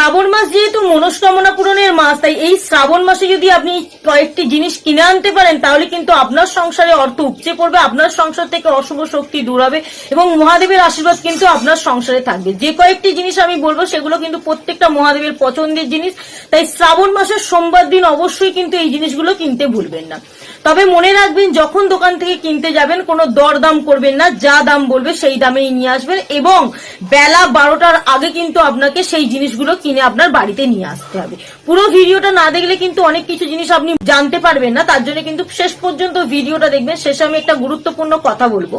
শ্রাবণ মাস যেহেতু মনস্কামনা পূরণের মাস, তাই এই শ্রাবণ মাসে যদি আপনি কয়েকটি জিনিস কিনে আনতে পারেন, তাহলে কিন্তু আপনার সংসারে অর্থ উপচে পড়বে, আপনার সংসার থেকে অশুভ শক্তি দূর হবে এবং মহাদেবের আশীর্বাদ কিন্তু আপনার সংসারে থাকবে। যে কয়েকটি জিনিস আমি বলব, সেগুলো কিন্তু প্রত্যেকটা মহাদেবের পছন্দের জিনিস। তাই শ্রাবণ মাসের সোমবার দিন অবশ্যই কিন্তু এই জিনিসগুলো কিনতে ভুলবেন না। তবে মনে রাখবেন, যখন দোকান থেকে কিনতে যাবেন, কোনো দরদাম করবেন না, যা দাম বলবে সেই দামেই নিয়ে আসবেন এবং বেলা বারোটার আগে কিন্তু আপনাকে সেই জিনিসগুলো কিনে আপনার বাড়িতে নিয়ে আসতে হবে। পুরো ভিডিওটা না দেখলে কিন্তু অনেক কিছু জিনিস আপনি জানতে পারবেন না, তার জন্য কিন্তু শেষ পর্যন্ত ভিডিওটা দেখবেন। শেষে আমি একটা গুরুত্বপূর্ণ কথা বলব।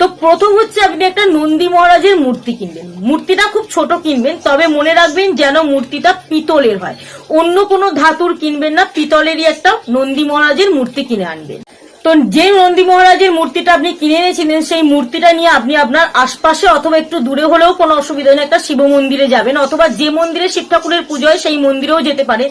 তো প্রথম হচ্ছে আপনি একটা নন্দী মহারাজের মূর্তি কিনবেন। মূর্তিটা খুব ছোট কিনবেন, তবে মনে রাখবেন যেন মূর্তিটা পিতলের হয়। অন্য কোনো ধাতুর কিনবেন না, পিতলেরই একটা নন্দী মহারাজের মূর্তি কিনে আনবেন। তো যে নন্দী মহারাজের মূর্তিটা আপনি কিনে এনেছিলেন, সেই মূর্তিটা নিয়ে আপনি আপনার আশপাশে অথবা একটু দূরে হলেও কোনো অসুবিধা নেই। একটা শিব মন্দিরে যাবেন অথবা যে মন্দিরে শিব ঠাকুরের পুজো হয়, সেই মন্দিরেও যেতে পারে।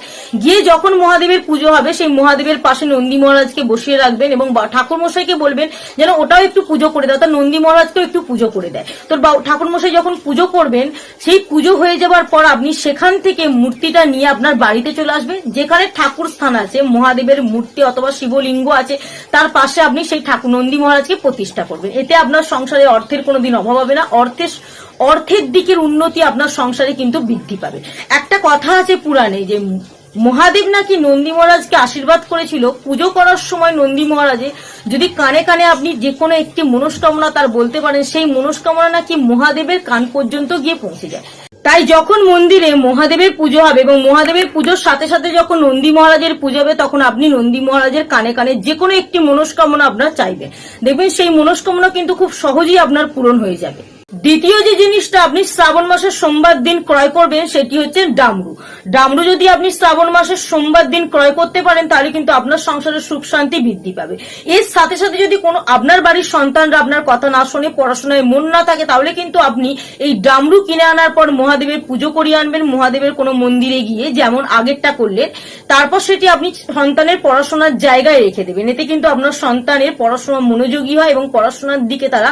গিয়ে যখন মহাদেবের পুজো হবে, সেই মহাদেবের পাশে নন্দী মহারাজকে বসিয়ে রাখবেন এবং ঠাকুর মশাইকে বলবেন যেন ওটাও একটু পুজো করে দেয়, অর্থাৎ নন্দী মহারাজকেও একটু পুজো করে দেয়। তো ঠাকুর মশাই যখন পুজো করবেন, সেই পুজো হয়ে যাবার পর আপনি সেখান থেকে মূর্তিটা নিয়ে আপনার বাড়িতে চলে আসবেন, যেখানে ঠাকুর স্থান আছে, মহাদেবের মূর্তি অথবা শিবলিঙ্গ আছে, তার পাশে আপনি সেই ঠাকুর নন্দী মহারাজকে প্রতিষ্ঠা করবেন। এতে আপনার সংসারে অর্থের কোনোদিন অভাব হবে না। অর্থের অর্থের দিকের উন্নতি আপনার সংসারে কিন্তু বৃদ্ধি পাবে। একটা কথা আছে পুরাণে যে মহাদেব নাকি নন্দী মহারাজকে আশীর্বাদ করেছিল। পুজো করার সময় নন্দী মহারাজে যদি কানে কানে আপনি যে কোনো একটি মনস্কামনা তার বলতে পারেন, সেই মনস্কামনা নাকি মহাদেবের কান পর্যন্ত গিয়ে পৌঁছে যায়। তাই যখন মন্দিরে মহাদেবের পুজো হবে এবং মহাদেবের পুজোর সাথে সাথে যখন নন্দী মহারাজের পুজো হবে, তখন আপনি নন্দী মহারাজের কানে কানে যে কোনো একটি মনস্কামনা আপনার চাইবে। দেখবেন সেই মনস্কামনা কিন্তু খুব সহজেই আপনার পূরণ হয়ে যাবে। দ্বিতীয় যে জিনিসটা আপনি শ্রাবণ মাসের সোমবার দিন ক্রয় করবেন, সেটি হচ্ছে ডামরু। ডামরু যদি আপনি শ্রাবণ মাসের সোমবার দিন ক্রয় করতে পারেন, তাহলে কিন্তু আপনার সংসারের সুখ শান্তি বৃদ্ধি পাবে। এর সাথে সাথে যদি কোনো আপনার বাড়ির সন্তানরা আপনার কথা না শুনে পড়াশোনায় মন না থাকে, তাহলে কিন্তু আপনি এই ডামরু কিনে আনার পর মহাদেবের পুজো করিয়ে আনবেন, মহাদেবের কোনো মন্দিরে গিয়ে যেমন আগেরটা করলেন, তারপর সেটি আপনি সন্তানের পড়াশোনার জায়গায় রেখে দেবেন। এতে কিন্তু আপনার সন্তানের পড়াশোনা মনোযোগী হয় এবং পড়াশোনার দিকে তারা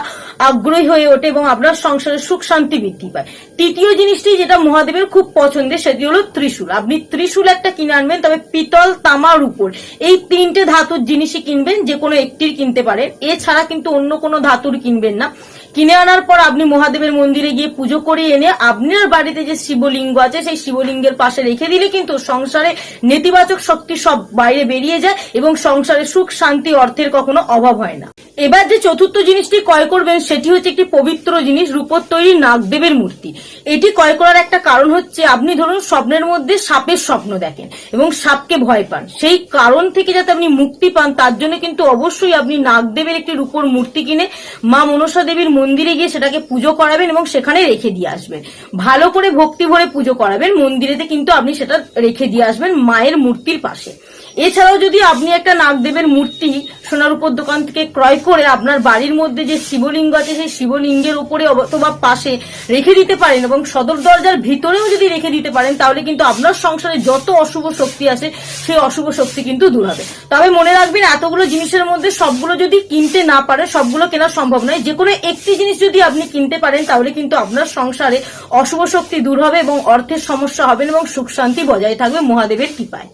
আগ্রহী হয়ে ওঠে এবং আপনার সংসারে সুখ, শান্তি বৃদ্ধি পায় তৃতীয় জিনিসটি যেটা মহাদেবের খুব পছন্দের, সেটি হলো ত্রিশূল। আপনি ত্রিশূল একটা কিনে আনবেন, তবে পিতল তামার উপর। এই তিনটে ধাতুর জিনিসই কিনবেন, যে কোনো একটির কিনতে পারেন। এছাড়া কিন্তু অন্য কোনো ধাতুর কিনবেন না। কিনে আনার পর আপনি মহাদেবের মন্দিরে গিয়ে পুজো করে এনে আপনার বাড়িতে যে শিবলিঙ্গ আছে, সেই শিবলিঙ্গের পাশে রেখে দিলে কিন্তু সংসারে নেতিবাচক শক্তি সব বাইরে বেরিয়ে যায় এবং সংসারে সুখ, শান্তি, অর্থের কখনো অভাব হয় না। এবার যে চতুর্থ জিনিসটি ক্রয় করবেন, সেটি হচ্ছে একটি পবিত্র জিনিস, রূপোর তৈরি নাগদেবের মূর্তি। এটি ক্রয় করার একটা কারণ হচ্ছে, আপনি ধরুন স্বপ্নের মধ্যে সাপের স্বপ্ন দেখেন এবং সাপকে ভয় পান। সেই কারণ থেকে যাতে আপনি মুক্তি পান, তার জন্য কিন্তু অবশ্যই আপনি নাগদেবের একটি রূপোর মূর্তি কিনে মা মনসা দেবীর মন্দিরে গিয়ে সেটাকে পুজো করাবেন এবং সেখানে রেখে দিয়ে আসবেন। ভালো করে ভক্তি ভরে পুজো করাবেন। মন্দিরেতে কিন্তু আপনি সেটা রেখে দিয়ে আসবেন মায়ের মূর্তির পাশে। এছাড়াও যদি আপনি একটা নাগদেবের মূর্তি সোনার উপর দোকান থেকে ক্রয় করে আপনার বাড়ির মধ্যে যে শিবলিঙ্গ আছে, সেই শিবলিঙ্গের উপরে অথবা পাশে রেখে দিতে পারেন এবং সদর দরজার ভিতরেও যদি রেখে দিতে পারেন, তাহলে কিন্তু আপনার সংসারে যত অশুভ শক্তি আছে, সেই অশুভ শক্তি কিন্তু দূর হবে। তবে মনে রাখবেন, এতগুলো জিনিসের মধ্যে সবগুলো যদি কিনতে না পারে সবগুলো কেনা সম্ভব নয়। যে কোনো একটি জিনিস যদি আপনি কিনতে পারেন, তাহলে কিন্তু আপনার সংসারে অশুভ শক্তি দূর হবে এবং অর্থের সমস্যা হবে এবং সুখ শান্তি বজায় থাকবে মহাদেবের কৃপায়।